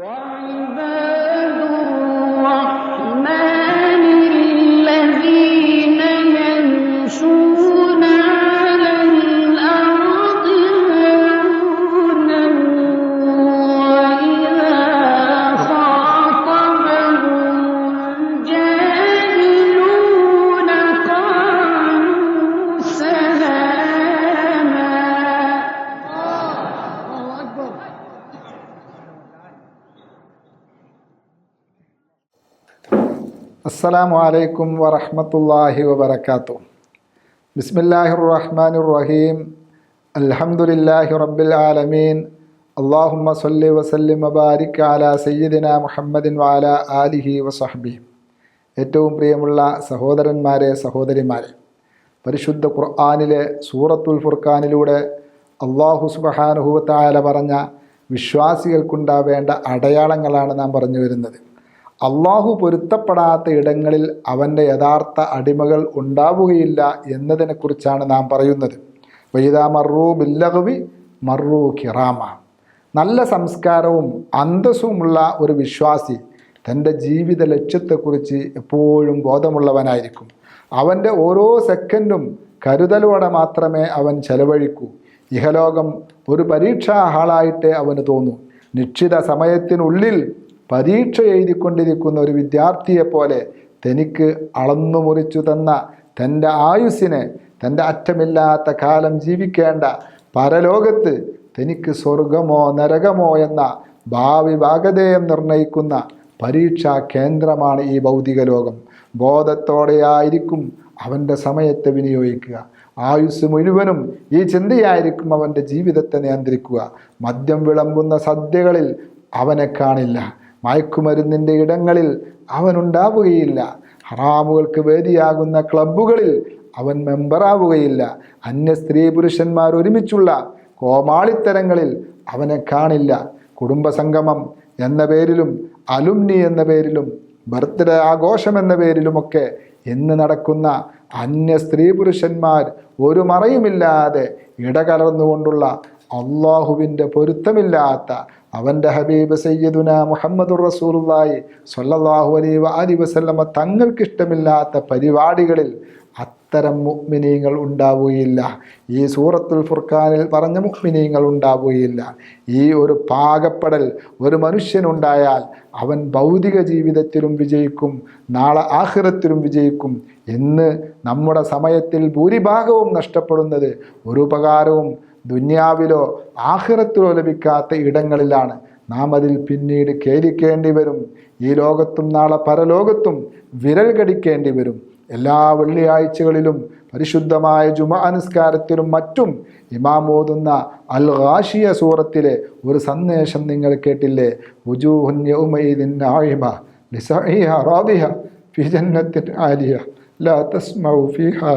وعباد അസ്സലാമു അലൈക്കും വറഹ്മത്തുള്ളാഹി വാത്തു ബിസ്മില്ലാഹിർ റഹ്മാനിർ റഹീം അൽഹംദുലില്ലാഹി റബ്ബിൽ ആലമീൻ. അല്ലാഹുമ്മ സ്വല്ലി വസല്ലിം വബാരിക് അലാ സയ്യിദിന മുഹമ്മദിൻ വാല ആലിഹി വസഹബി ഏറ്റവും പ്രിയമുള്ള സഹോദരന്മാരെ സഹോദരിമാരെ പരിശുദ്ധ ഖുർആാനിലെ സൂറത്തുൽ ഫുർഖാനിലൂടെ അള്ളാഹു സുബ്ഹാനഹു വതആല പറഞ്ഞ വിശ്വാസികൾക്കുണ്ടാവേണ്ട അടയാളങ്ങളാണ് നാം പറഞ്ഞു വരുന്നത്. അള്ളാഹു പൊരുത്തപ്പെടാത്ത ഇടങ്ങളിൽ അവന്റെ യഥാർത്ഥ അടിമകൾ ഉണ്ടാവുകയില്ല എന്നതിനെക്കുറിച്ചാണ് നാം പറയുന്നത്. വൈദാ മറൂ ബില്ലഹവി മറൂ കിറാമ. നല്ല സംസ്കാരവും അന്തസ്സുമുള്ള ഒരു വിശ്വാസി തന്റെ ജീവിത ലക്ഷ്യത്തെക്കുറിച്ച് എപ്പോഴും ബോധമുള്ളവനായിരിക്കും. അവന്റെ ഓരോ സെക്കൻഡും കരുതലോടെ മാത്രമേ അവൻ ചെലവഴിക്കൂ. ഇഹലോകം ഒരു പരീക്ഷാ ഹാളായിട്ടേ അവന് തോന്നൂ. നിശ്ചിത സമയത്തിനുള്ളിൽ പരീക്ഷ എഴുതിക്കൊണ്ടിരിക്കുന്ന ഒരു വിദ്യാർത്ഥിയെ പോലെ തനിക്ക് അളന്നു മുറിച്ചു തന്ന തന്റെ ആയുസ്സിനെ തന്റെ അറ്റമില്ലാത്ത കാലം ജീവിക്കേണ്ട പരലോകത്ത് തനിക്ക് സ്വർഗമോ നരകമോ എന്ന ഭാവി ഭാഗധേയം നിർണയിക്കുന്ന പരീക്ഷാ കേന്ദ്രമാണ് ഈ ഭൗതിക ലോകം. ബോധത്തോടെയായിരിക്കും അവന്റെ സമയത്തെ വിനിയോഗിക്കുക. ആയുസ് മുഴുവനും ഈ ചിന്തയായിരിക്കും അവന്റെ ജീവിതത്തെ നിയന്ത്രിക്കുക. മദ്യം വിളമ്പുന്ന സദ്യകളിൽ അവനെ കാണില്ല. മയക്കുമരുന്നിന്റെ ഇടങ്ങളിൽ അവനുണ്ടാവുകയില്ല ഹറാമുകൾക്ക് വേദിയാകുന്ന ക്ലബ്ബുകളിൽ അവൻ മെമ്പറാവുകയില്ല അന്യ സ്ത്രീ പുരുഷന്മാർ ഒരുമിച്ചുള്ള കോമാളിത്തരങ്ങളിൽ അവനെ കാണില്ല. കുടുംബസംഗമം എന്ന പേരിലും അലുംനി എന്ന പേരിലും ബർത്ത്ഡേ ആഘോഷം എന്ന പേരിലുമൊക്കെ ഇന്ന് നടക്കുന്ന അന്യ സ്ത്രീ പുരുഷന്മാർ ഒരു മറയുമില്ലാതെ ഇടകലർന്നുകൊണ്ടുള്ള അള്ളാഹുവിന്റെ പൊരുത്തമില്ലാത്ത അവന്റെ ഹബീബ് സയ്യിദുന മുഹമ്മദുർ റസൂലുള്ളാഹി സൊല്ലാഹു അലൈഹി അലി വസല്ലമ തങ്ങൾക്കിഷ്ടമില്ലാത്ത പരിപാടികളിൽ അത്തരം മുഅ്മിനീങ്ങൾ ഉണ്ടാവുകയില്ല. ഈ സൂറത്തുൽ ഫുർഖാനിൽ പറഞ്ഞ മുഅ്മിനീങ്ങൾ ഉണ്ടാവുകയില്ല. ഈ ഒരു പാകപ്പെടൽ ഒരു മനുഷ്യനുണ്ടായാൽ അവൻ ഭൗതിക ജീവിതത്തിലും വിജയിക്കും നാളെ ആഖിറത്തിലും വിജയിക്കും. എന്ന് നമ്മുടെ സമയത്തിൽ ഭൂരിഭാഗവും നഷ്ടപ്പെടുന്നത് ഒരു ഉപകാരവും ദുന്യാവിലോ ആഹിറത്തിലോ ലഭിക്കാത്ത ഇടങ്ങളിലാണ് നാം അതിൽ പിന്നീട് കേരിക്കേണ്ടി വരും. ഈ ലോകത്തും നാളെ പരലോകത്തും വിരൽ കടിക്കേണ്ടി വരും. എല്ലാ വെള്ളിയാഴ്ചകളിലും പരിശുദ്ധമായ ജുമ അനുസ്കാരത്തിലും മറ്റും ഇമാം ഓതുന്ന അൽ ഖാഷിയ സൂറത്തിലെ ഒരു സന്ദേശം നിങ്ങൾ കേട്ടില്ലേ? ലാ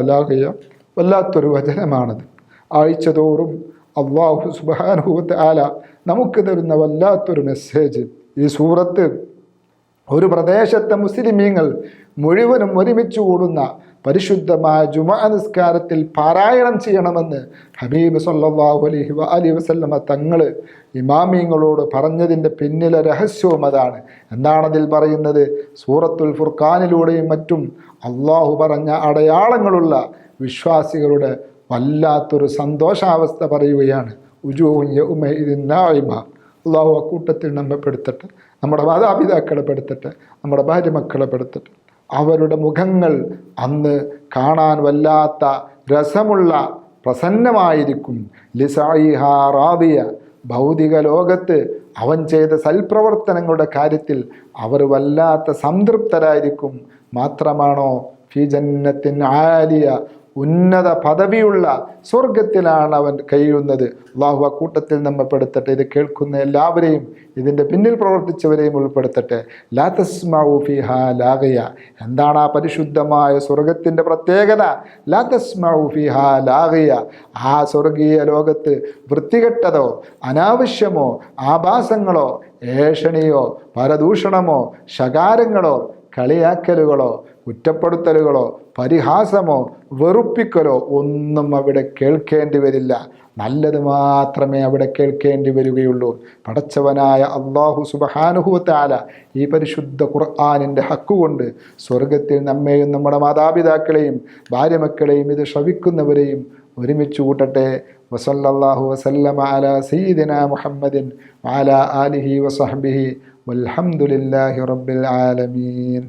ലാഗിയ വല്ലാത്തൊരു വചനമാണത്. ആഴ്ചതോറും അള്ളാഹു സുബാനുഭവത്ത് ആല നമുക്ക് തരുന്ന വല്ലാത്തൊരു മെസ്സേജ് ഈ സൂറത്ത് ഒരു പ്രദേശത്തെ മുസ്ലിമീങ്ങൾ മുഴുവനും ഒരുമിച്ച് കൂടുന്ന പരിശുദ്ധമായ ജുമാ നിസ്കാരത്തിൽ പാരായണം ചെയ്യണമെന്ന് ഹബീബ് സല്ലാഹു അലഹി അലി വസല്ലമ തങ്ങൾ ഇമാമിയങ്ങളോട് പറഞ്ഞതിന്റെ പിന്നിലെ രഹസ്യവും അതാണ്. എന്താണതിൽ പറയുന്നത്? സൂറത്തുൽ ഫുർഖാനിലൂടെയും മറ്റും അള്ളാഹു പറഞ്ഞ അടയാളങ്ങളുള്ള വിശ്വാസികളുടെ വല്ലാത്തൊരു സന്തോഷാവസ്ഥ പറയുകയാണ്. ഉജൂഹുമായിമ അള്ളാഹു അക്കൂട്ടത്തിൽ നമ്മെ പെടുത്തട്ടെ. നമ്മുടെ മാതാപിതാക്കളെ പെടുത്തട്ടെ. നമ്മുടെ ഭാര്യ മക്കളെ പെടുത്തട്ടെ. അവരുടെ മുഖങ്ങൾ അന്ന് കാണാൻ വല്ലാത്ത രസമുള്ള പ്രസന്നമായിരിക്കും. ലിസായിഹ റാദിയ. ഭൗതിക ലോകത്ത് അവൻ ചെയ്ത സൽപ്രവർത്തനങ്ങളുടെ കാര്യത്തിൽ അവർ വല്ലാത്ത സംതൃപ്തരായിരിക്കും. മാത്രമാണോ ഫി ജന്നത്തിൻ ആലിയ. ഉന്നത പദവിയുള്ള സ്വർഗത്തിലാണ് അവൻ കഴിയുന്നത്. അള്ളാഹു ആ കൂട്ടത്തിൽ നമ്മെ പെടുത്തട്ടെ. ഇത് കേൾക്കുന്ന എല്ലാവരെയും ഇതിന്റെ പിന്നിൽ പ്രവർത്തിച്ചവരെയും ഉൾപ്പെടുത്തട്ടെ. ലാതസ്മൗഫിഹ ലാഗയ. എന്താണ് ആ പരിശുദ്ധമായ സ്വർഗത്തിന്റെ പ്രത്യേകത? ലാതസ്മൗഫിഹ ലാഗയ. ആ സ്വർഗീയ ലോകത്ത് വൃത്തികെട്ടതോ അനാവശ്യമോ ആഭാസങ്ങളോ ഏഷണിയോ പരദൂഷണമോ ശകാരങ്ങളോ കളിയാക്കലുകളോ കുറ്റപ്പെടുത്തലുകളോ പരിഹാസമോ വെറുപ്പിക്കലോ ഒന്നും അവിടെ കേൾക്കേണ്ടി വരില്ല. നല്ലത് മാത്രമേ അവിടെ കേൾക്കേണ്ടി വരികയുള്ളൂ. പടച്ചവനായ അള്ളാഹു സുബഹാനുഭവത്താല ഈ പരിശുദ്ധ ഖുർആാനിന്റെ ഹക്കുകൊണ്ട് സ്വർഗത്തിൽ നമ്മെയും നമ്മുടെ മാതാപിതാക്കളെയും ഭാര്യമക്കളെയും ഇത് ശ്രവിക്കുന്നവരെയും ഒരുമിച്ച് കൂട്ടട്ടെ. വസല്ലല്ലാഹു വസല്ലമ ആല സീദിന മുഹമ്മദിൻ ആല ആലിഹി വസഹബിഹി വൽഹംദുലില്ലാഹി റബ്ബിൽ ആലമീൻ.